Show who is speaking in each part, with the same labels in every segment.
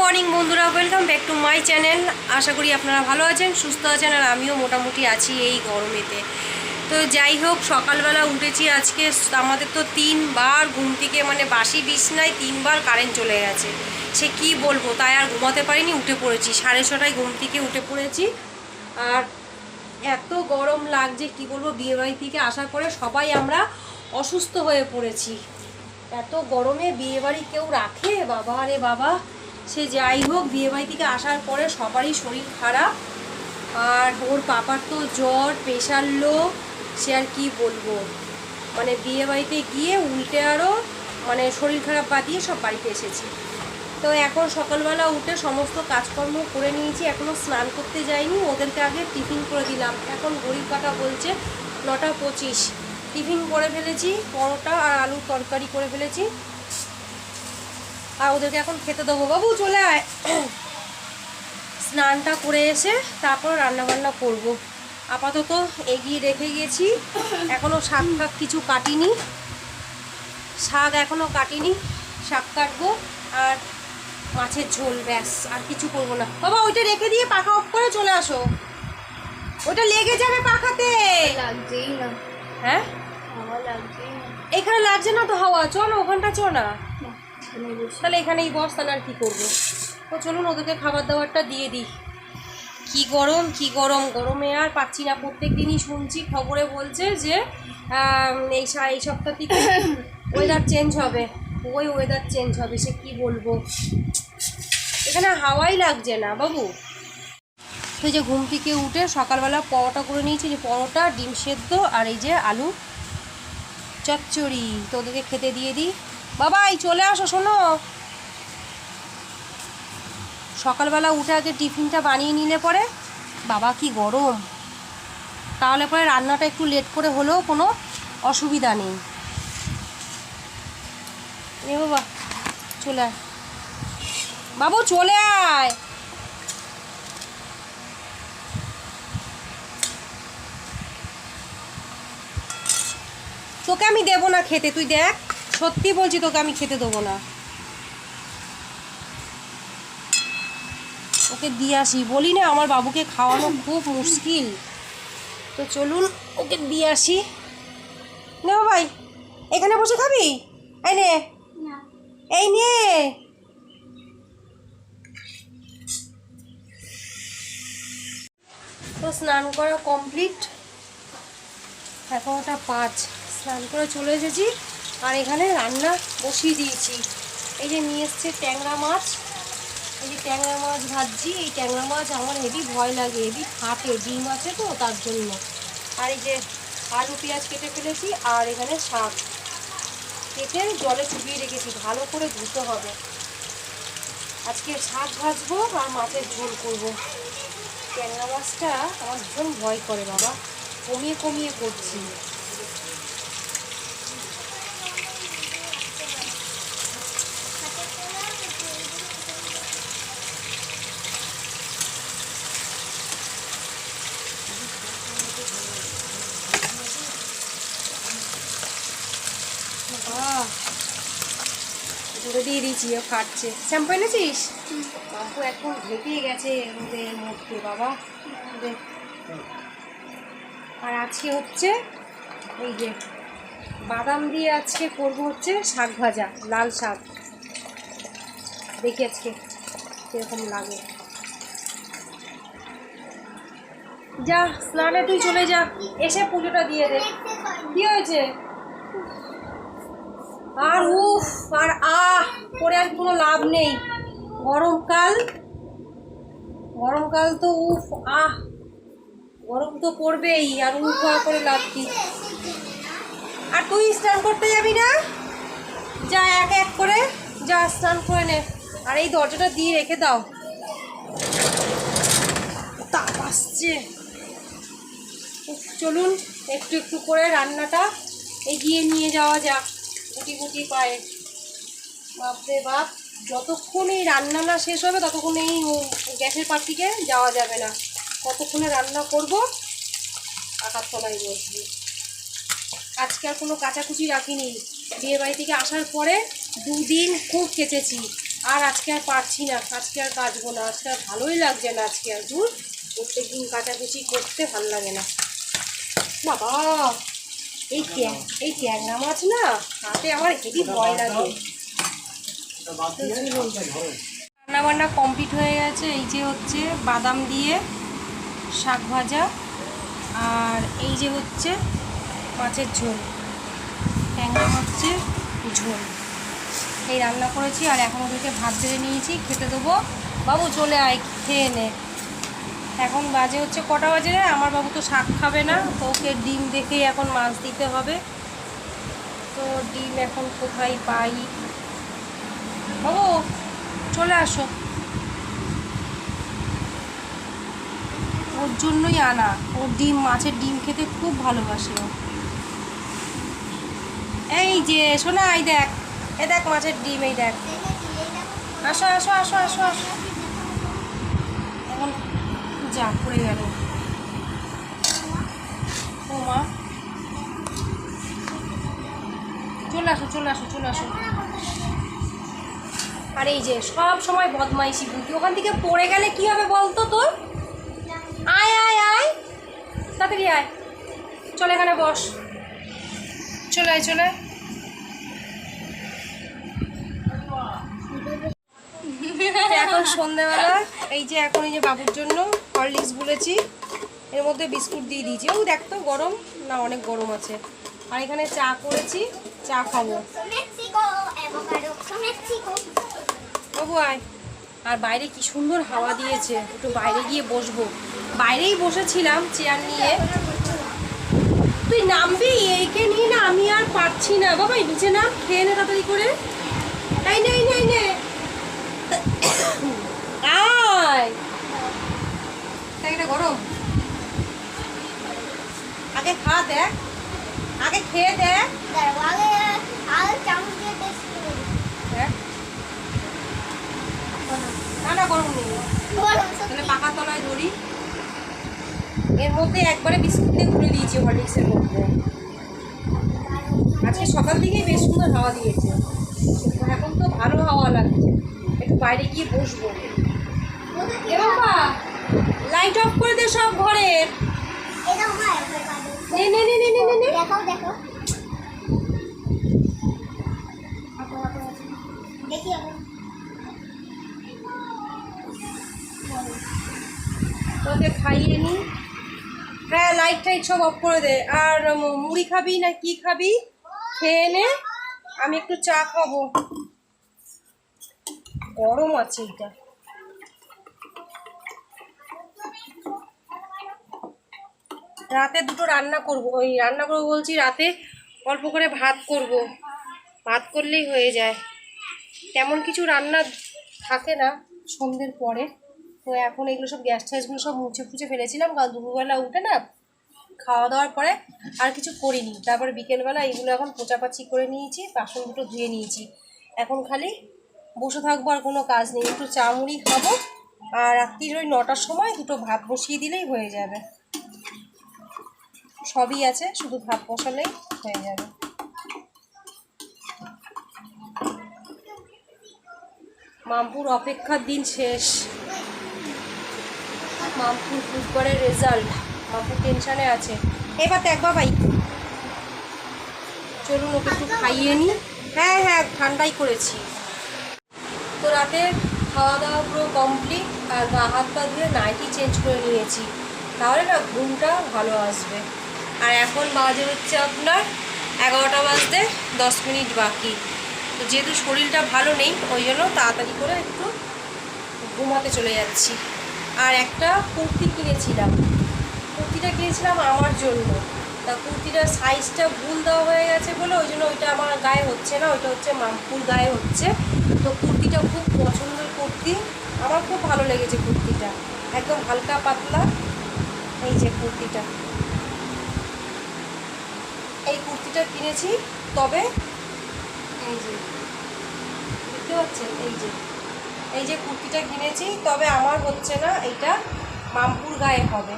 Speaker 1: Morning বন্ধুরা, welcome back to my channel. আশা করি আপনারা ভালো আছেন, সুস্থ আছেন, আর আমিও মোটামুটি আছি এই গরমেতে। তো যাই হোক, সকালবেলা উঠেছি আজকে। আমাদের তো তিনবার ঘুম থেকে মানে বাসি বিছনায় তিনবার কারেন্ট চলে গেছে। সে কি বলব, তাই আর ঘুমাতে পারিনি, উঠে পড়েছি। সাড়ে ছটায় ঘুম থেকে উঠে পড়েছি। আর এত গরম লাগছে, কি বলব বিয়েবাড়ি থেকে আসার পরে সবাই আমরা অসুস্থ হয়ে পড়েছি। এত গরমে বিয়েবাড়ি কেউ রাখে? বাবা রে বাবা। সে যাই হোক, বিয়েবাড়ি থেকে আসার পরে সবারই শরীর খারাপ। আর ওর পাপার তো জ্বর, প্রেশার লো, সে আর কি বলব? মানে বিয়েবাড়িতে গিয়ে উল্টে আরও মানে শরীর খারাপ বাদিয়ে সব বাড়িতে এসেছি। তো এখন সকালবেলা উঠে সমস্ত কাজকর্ম করে নিয়েছি এখনও স্নান করতে যাইনি, ওদেরকে আগে টিফিন করে দিলাম। এখন গরিব কাটা বলছে, নটা পঁচিশ। টিফিন করে ফেলেছি, পরোটা আর আলুর তরকারি করে ফেলেছি। আর ওদেরকে এখন খেতে দেবো। বাবু চলে আয়। স্নানটা করে এসে তারপর রান্নাবান্না করব। আপাতত এগিয়ে রেখে গেছি। এখনও শাক ফাক কিছু কাটিনি। শাক এখনও কাটিনি। শাক কাটবো আর মাছের ঝোল ব্যাস আর কিছু করব না। বাবা ওইটা রেখে দিয়ে পাখা অফ করে চলে আসো। ওটা লেগে যাবে পাখাতে।
Speaker 2: লাগছেই না।
Speaker 1: হ্যাঁ?
Speaker 2: হাওয়া
Speaker 1: এখানে লাগছে না তো হাওয়া। চ না ওখানটা চ না। তাহলে এখানেই বস তাহলে আর কী করব? তো চলুন ওদেরকে খাবার দাবারটা দিয়ে দিই। কি গরম কি গরম। গরমে আর পাচ্ছি না। প্রত্যেক দিনই শুনছি খবরে বলছে যে এই এই সপ্তাহ থেকে ওয়েদার চেঞ্জ হবে। ওই ওয়েদার চেঞ্জ হবে সে কি বলব? এখানে হাওয়াই লাগছে না বাবু। তো যে ঘুম থেকে উঠে সকালবেলা পরোটা করে নিয়েছি যে পরোটা ডিম সেদ্ধ আর এই যে আলু চচ্চড়ি। তো ওদেরকে খেতে দিয়ে দিই। বাবা এই চলে আসো, শোনো। সকালবেলা উঠে আগে টিফিনটা বানিয়ে নিলে পরে? বাবা, কি গরম। তাহলে পরে রান্নাটা একটু লেট করে হলেও কোনো অসুবিধা নেই। এ বাবা, চলে আয়। বাবু, চলে আয়। তোকে আমি দেবো না খেতে, তুই দেখ। সত্যি বলছি তোকে আমি খেতে দেবো না। ওকে দিয়ে আসি। বলি না আমার বাবুকে খাওয়ানো খুব মুশকিল। তো চলুন ওকে দিয়ে আসি। না ভাই এখানে বসে খাবি? এই নে। এই নে। তো স্নান করা কমপ্লিট। এখন ওটা পাঁচ। স্নান করে চলে এসেছি। আর এখানে রান্না বসিয়ে দিয়েছি। এই যে নিয়ে এসছে ট্যাংরা মাছ। এই যে ট্যাংরা মাছ ভাজছি, এই ট্যাংরা মাছ আমার হেভি ভয় লাগে, হেভি ফাটে, ডিম আছে তো তার জন্য। আর এই যে আলু, পেঁয়াজ কেটে ফেলেছি আর এখানে শাক। কেটে জলে চুবিয়ে রেখেছি, ভালো করে ধুতে হবে। আজকে শাক ভাজবো আর মাছের ঝোল করব। ট্যাংরা মাছটা আমার ভীষণ ভয় করে বাবা। কমিয়ে কমিয়ে করছি বাবা, জোরে দিয়ে দিয়েছি ও খাচ্ছে। শ্যাম্পু এনেছিস? শ্যাম্পু এখন ঢেকে গেছে রোদের মধ্যে বাবা। আর আজকে হচ্ছে এই যে বাদাম দিয়ে আজকে করব হচ্ছে শাক ভাজা লাল শাক। দেখি আজকে কীরকম লাগে। যা স্নানে তুই চলে যা এসে পুজোটা দিয়ে দে। কি হয়েছে? আর উফ, আর আহ, করে আর কোনো লাভ নেই। গরমকাল গরমকাল তো উফ, আহ, গরম তো পড়বেই, আর উফ হওয়া করে লাভ কি? আর তুই স্নান করতে যাবি না? যা এক এক করে, যা স্নান করে নে। আর এই দরজাটা দিয়ে রেখে দাও। তাপ আসছে। চলুন, একটু একটু করে রান্নাটা এগিয়ে নিয়ে যাওয়া যাক। গুটি গুটি পায়ে। বাপরে বাপ, যতক্ষণ এই রান্না না শেষ হবে, ততক্ষণ এই গ্যাসের পাতিকে যাওয়া যাবে না। কতক্ষণে রান্না করব? আকার তলায় বসবি। আজকে আর কোনো কাচাকুচি রাখিনি। বিয়ে বাড়ি থেকে আসার পরে দুদিন খুব কেচেছি। আর আজকে আর পারছি না, আজকে আর কাচবো না, আজকে আর ভালোই লাগছে না আজকে আর দূর প্রত্যেক দিন কাচাকুচি করতে ভালো লাগে না। বাবা! এই ট্যাং এই ট্যাংরা মাছ না? তাতে আমার হেভি ভয় লাগে। রান্না বান্না কমপ্লিট হয়ে গেছে। এই যে হচ্ছে বাদাম দিয়ে শাক ভাজা আর এই যে হচ্ছে মাছের ঝোল। ট্যাংরা মাছের ঝোল। এই রান্না করেছি আর এখন ওদেরকে ভাত বেড়ে নিয়েছি, খেতে দেবো। বাবু চলে আয়, খেয়ে নে। এখন বাজে হচ্ছে কটা বাজে আমার বাবু তো শাক খাবে না, তো ওকে ডিম দেখেই এখন মাছ দিতে হবে। তো ডিম এখন কোথায় পাই? বাবু, চলে আসো। ওর জন্যই আনা। ওর ডিম, মাছের ডিম খেতে খুব ভালোবাসে ও। এই যে শোনা এই দেখ। এ দেখ মাছের ডিম, এই দেখ। আসো আসো আসো আসো আসো। যা, পড়ে গেল। ও মা চলে আসো চলে আসো চলে আসো। আর এই যে, সব সময় বদমাইশি বুদ্ধি। ওখান থেকে পড়ে গেলে কি হবে বলতো তোর? আয় আয় আয়। তাড়াতাড়ি আয়। চলে এখানে বস। চলে আয় চলে আয়। সন্ধেবেলা এই যে এখন এই যে বাবুর জন্য হরলিক্স বলেছি এর মধ্যে বিস্কুট দিয়ে দিয়েছি। ও দেখতো গরম? না অনেক গরম আছে। আর এখানে চা করেছি চা খাব। বাবু আয়। আর বাইরে কি সুন্দর হাওয়া দিয়েছে। একটু বাইরে গিয়ে বসবো। বাইরেই বসেছিলাম চেয়ার নিয়ে। তুই নামবি? এইকে নিয়ে না আমি আর পারছি না। বাবা নিচে নাম খেয়ে নে তাড়াতাড়ি করে। এই নে এই নে এই নে। আয়। এটা গরম। আগে খা দেখ। আগে খেয়ে দেখ।
Speaker 2: দাঁড়াও, আগে আগে চামচ দিয়ে taste করে
Speaker 1: দেখ। না না গরম নেই। তাহলে পাকা তলায় ধরি। এর মধ্যে একবারে বিস্কুট দিয়ে ঘুরে দিয়েছি হরলিক্সের মধ্যে। আজকে সকাল থেকেই বেশ সুন্দর হাওয়া দিয়েছে। এখন তো ভালো হাওয়া লাগছে। বাইরে গিয়ে বসবো। এ বাবা লাইট অফ করে দে সব ঘরের
Speaker 2: এটা avocado।
Speaker 1: নে নে নে নে নে নে নে।
Speaker 2: দেখাও দেখো দেখি
Speaker 1: তোকে খাইয়ে নি। হ্যাঁ লাইট টাইট সব অফ করে দে। আর মুড়ি খাবি না কি খাবি? খেয়ে নে। আমি একটু চা খাব। গরম আছে এটা। রাতে দুটো রান্না করব, ওই রান্না করব বলছি রাতে অল্প করে ভাত করব। ভাত করলেই হয়ে যায়। তেমন কিছু রান্না থাকে না সন্ধ্যের পরে। তো এখন এগুলো সব গ্যাস ট্যাসগুলো সব মুছে ফুছে ফেলেছিলাম কারণ দুপুরবেলা উঠে না খাওয়া দাওয়ার পরে আর কিছু করিনি। তারপরে বিকেলবেলা এগুলো এখন পোচাপাচি করে নিয়েছি, বাসন দুটো ধুয়ে নিয়েছি। এখন খালি বসে থাকব আর কোনো কাজ নেই। একটু চা মুড়ি খাব আর রাত্রির ওই নটার সময় দুটো ভাত বসিয়ে দিলেই হয়ে যাবে। সবই আছে, শুধু ভাত বসালেই হয়ে যাবে। মামপুর অপেক্ষার দিন শেষ। মামপুর বুধবারের রেজাল্ট। মামপুর টেনশানে আছে। এবার দেখ বাবাই চলুন ওকে একটু খাইয়ে নিই হ্যাঁ হ্যাঁ ঠান্ডাই করেছি। তো রাতে খাওয়া দাওয়া পুরো কমপ্লিট আর গা হাত পা ধুয়ে নাইটি চেঞ্জ করে নিয়েছি। তাহলে না ঘুমটা ভালো আসবে। আর এখন বাজে হচ্ছে আপনার এগারোটা বাজতে দশ মিনিট বাকি। তো যেহেতু শরীরটা ভালো নেই, ওই জন্য তাড়াতাড়ি করে একটু ঘুমাতে চলে যাচ্ছি। আর একটা কুর্তি কিনেছিলাম। কুর্তিটা কিনেছিলাম আমার জন্য। তা কুর্তিটার সাইজটা ভুল দেওয়া হয়ে গেছে বলে ওই জন্য ওইটা আমার গায়ে হচ্ছে না, ওইটা হচ্ছে মামপুর গায়ে হচ্ছে। তো কুর্তিটা খুব পছন্দের কুর্তি। আমার খুব ভালো লেগেছে কুর্তিটা। একদম হালকা পাতলা। এই যে কুর্তিটা। এই কুর্তিটা কিনেছি। তবে এই যে, দেখতে পাচ্ছেন? এই যে এই যে কুর্তিটা কিনেছি। তবে আমার হচ্ছে না এটা মামপুর গায়ে হবে।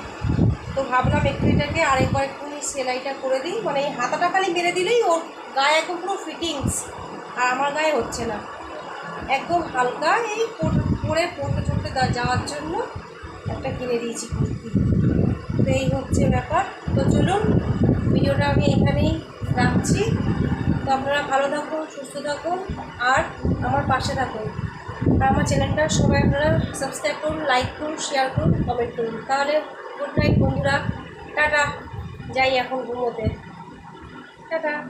Speaker 1: তো ভাবলাম একটু এটাকে আরেকবার একটুখানি সেলাইটা করে দিই। মানে এই হাতাটা খালি মেরে দিলেই ওর গায়ে এখন পুরো ফিটিংস আর আমার গায়ে হচ্ছে না। একদম হালকা এই পর- পড়তে চড়তে যাওয়ার জন্য একটা কিনে দিয়েছি কুর্তি। তো এই হচ্ছে ব্যাপার। তো চলুন, ভিডিওটা আমি এখানেই রাখছি। তো আপনারা ভালো থাকুন, সুস্থ থাকুন, আর আমার পাশে থাকুন। আর আমার চ্যানেলটা সবাই আপনারা সাবস্ক্রাইব করুন লাইক করুন শেয়ার করুন কমেন্ট করুন। তাহলে গুড নাইট বন্ধুরা। টাটা। যাই এখন ঘুমোতে। টাটা।